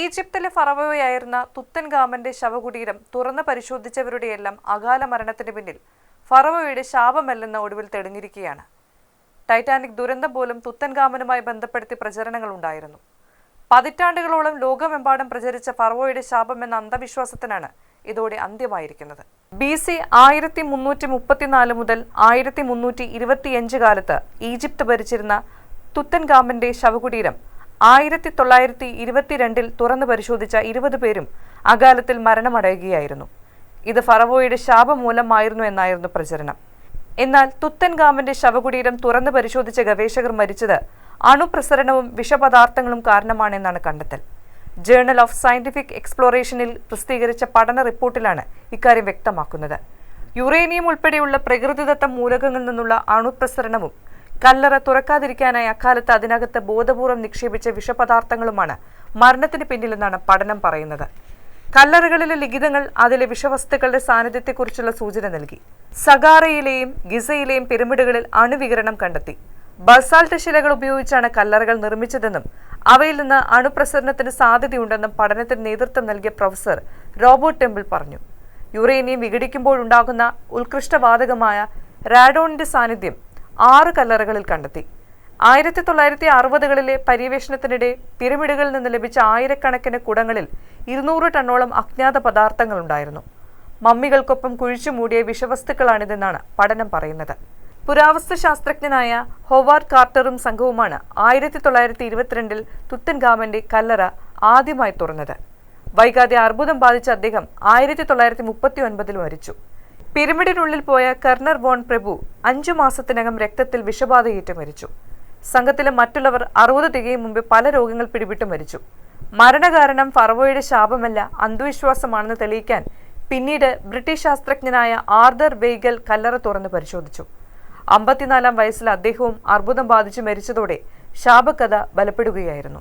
ഈജിപ്തിലെ ഫറവോയായിരുന്ന തുത്തൻഗാമന്റെ ശവകുടീരം തുറന്ന് പരിശോധിച്ചവരുടെയെല്ലാം അകാല മരണത്തിന് പിന്നിൽ. ഫറവോയുടെ ശാപമല്ലെന്ന് ഒടുവിൽ തെളിഞ്ഞിരിക്കുകയാണ്. ടൈറ്റാനിക് ദുരന്തം പോലും തുത്തൻഗാമനുമായി ബന്ധപ്പെടുത്തി പ്രചരണങ്ങൾ ഉണ്ടായിരുന്നു. പതിറ്റാണ്ടുകളോളം ലോകമെമ്പാടും പ്രചരിച്ച ഫറവോയുടെ ശാപം എന്ന അന്ധവിശ്വാസത്തിനാണ് ഇതോടെ അന്ത്യമായിരിക്കുന്നത്. ബി സി ആയിരത്തി മുന്നൂറ്റി മുപ്പത്തിനാല് മുതൽ ആയിരത്തി മുന്നൂറ്റി ഇരുപത്തിയഞ്ച് കാലത്ത് ഈജിപ്ത് ഭരിച്ചിരുന്ന തുത്തൻഗാമന്റെ ശവകുടീരം ആയിരത്തി തൊള്ളായിരത്തി ഇരുപത്തിരണ്ടിൽ തുറന്നു പരിശോധിച്ച ഇരുപത് പേരും അകാലത്തിൽ മരണമടയുകയായിരുന്നു. ഇത് ഫറവോയുടെ ശാപം മൂലമായിരുന്നു എന്നായിരുന്നു പ്രചരണം. എന്നാൽ തുത്തൻഗാമന്റെ ശവകുടീരം തുറന്നു പരിശോധിച്ച ഗവേഷകർ മരിച്ചത് അണുപ്രസരണവും വിഷപദാർത്ഥങ്ങളും കാരണമാണെന്നാണ് കണ്ടെത്തൽ. ജേണൽ ഓഫ് സയന്റിഫിക് എക്സ്പ്ലോറേഷനിൽ പ്രസിദ്ധീകരിച്ച പഠന റിപ്പോർട്ടിലാണ് ഇക്കാര്യം വ്യക്തമാക്കുന്നത്. യുറേനിയം ഉൾപ്പെടെയുള്ള പ്രകൃതിദത്ത മൂലകങ്ങളിൽ നിന്നുള്ള അണുപ്രസരണവും കല്ലറ തുറക്കാതിരിക്കാനായി അക്കാലത്ത് അതിനകത്ത് ബോധപൂർവം നിക്ഷേപിച്ച വിഷപദാർത്ഥങ്ങളുമാണ് മരണത്തിന് പിന്നിലെന്നാണ് പഠനം പറയുന്നത്. കല്ലറകളിലെ ലിഖിതങ്ങൾ അതിലെ വിഷവസ്തുക്കളുടെ സാന്നിധ്യത്തെക്കുറിച്ചുള്ള സൂചന നൽകി. സഗാറയിലെയും ഗിസയിലെയും പിരമിഡുകളിൽ അണുവികരണം കണ്ടെത്തി. ബസാൾട്ട് ശിലകൾ ഉപയോഗിച്ചാണ് കല്ലറകൾ നിർമ്മിച്ചതെന്നും അവയിൽ നിന്ന് അണുപ്രസരണത്തിന് സാധ്യതയുണ്ടെന്നും പഠനത്തിന് നേതൃത്വം നൽകിയ പ്രൊഫസർ റോബോട്ട് ടെമ്പിൾ പറഞ്ഞു. യുറേനിയം വിഘടിക്കുമ്പോഴുണ്ടാകുന്ന ഉത്കൃഷ്ടവാതകമായ റാഡോണിന്റെ സാന്നിധ്യം ആറ് കല്ലറകളിൽ കണ്ടെത്തി. ആയിരത്തി തൊള്ളായിരത്തി അറുപതുകളിലെ പര്യവേഷണത്തിനിടെ പിരമിഡുകളിൽ നിന്ന് ലഭിച്ച ആയിരക്കണക്കിന് കുടങ്ങളിൽ ഇരുന്നൂറ് ടണ്ണോളം അജ്ഞാത പദാർത്ഥങ്ങൾ ഉണ്ടായിരുന്നു. മമ്മികൾക്കൊപ്പം കുഴിച്ചു മൂടിയ വിഷവസ്തുക്കളാണിതെന്നാണ് പഠനം പറയുന്നത്. പുരാവസ്തു ശാസ്ത്രജ്ഞനായ ഹോവാർഡ് കാർട്ടറും സംഘവുമാണ് ആയിരത്തി തൊള്ളായിരത്തി ഇരുപത്തിരണ്ടിൽ തുത്തൻഗാമന്റെ കല്ലറ ആദ്യമായി തുറന്നത്. വൈകാതെ അർബുദം ബാധിച്ച അദ്ദേഹം ആയിരത്തി തൊള്ളായിരത്തി മുപ്പത്തി ഒൻപതിൽ മരിച്ചു. പിരമിഡിനുള്ളിൽ പോയ കർണർ വോൺ പ്രഭു അഞ്ചു മാസത്തിനകം രക്തത്തിൽ വിഷബാധയേറ്റ് മരിച്ചു. സംഘത്തിലെ മറ്റുള്ളവർ അറുപത് തികയും മുമ്പ് പല രോഗങ്ങൾ പിടിപെട്ട് മരിച്ചു. മരണകാരണം ഫറവോയുടെ ശാപമല്ല അന്ധവിശ്വാസമാണെന്ന് തെളിയിക്കാൻ പിന്നീട് ബ്രിട്ടീഷ് ശാസ്ത്രജ്ഞനായ ആർദർ വെയ്ഗൽ കല്ലറ തുറന്ന് പരിശോധിച്ചു. അമ്പത്തിനാലാം വയസ്സിൽ അദ്ദേഹവും അർബുദം ബാധിച്ച് മരിച്ചതോടെ ശാപകഥ ബലപ്പെടുകയായിരുന്നു.